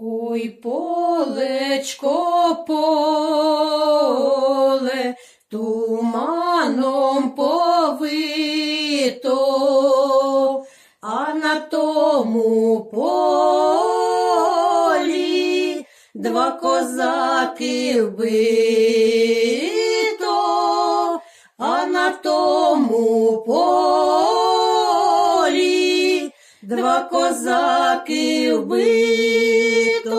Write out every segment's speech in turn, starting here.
Ой, полечко, поле, туманом повито, а на тому полі два козаки вбито, два козаки вбито.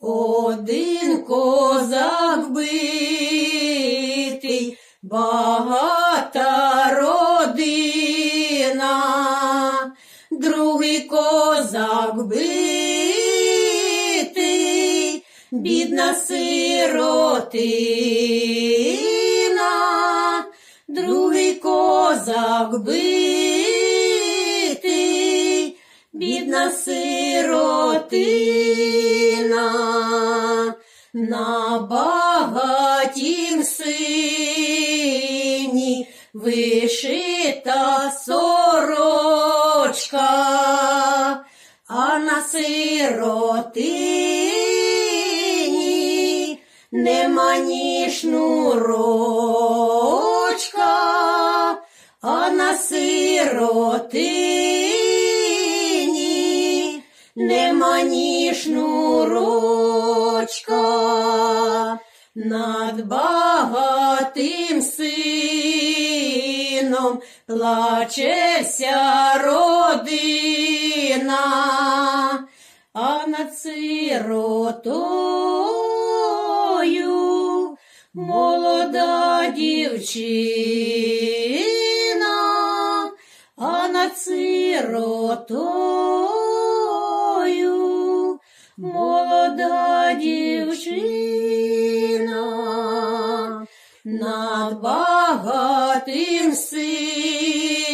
Один козак вбитий, багата родина, другий козак вбитий, бідна сиротина, другий козак битий, бідна сиротина, на багатім сині вишита сорочка, а на сиротині нема ні шнурочка, а на сиротині нема ні. Над багатим сином плаче вся родина, а над сиротою молода дівчина, а над сиротою над багатим сином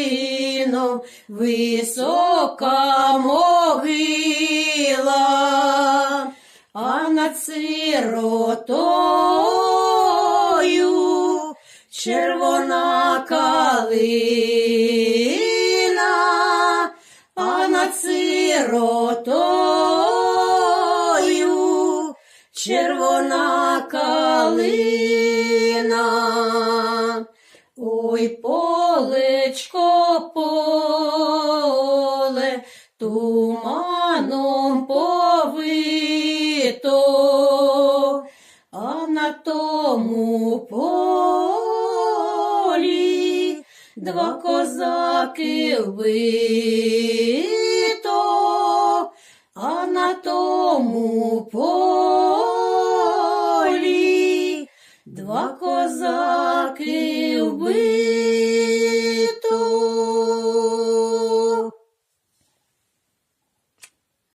висока могила, а над сиротою червона калина, а над сиротою червона калина. Ой, полечко, поле, туманом повито, а на тому полі два козаки а на тому полі два козаки вбито.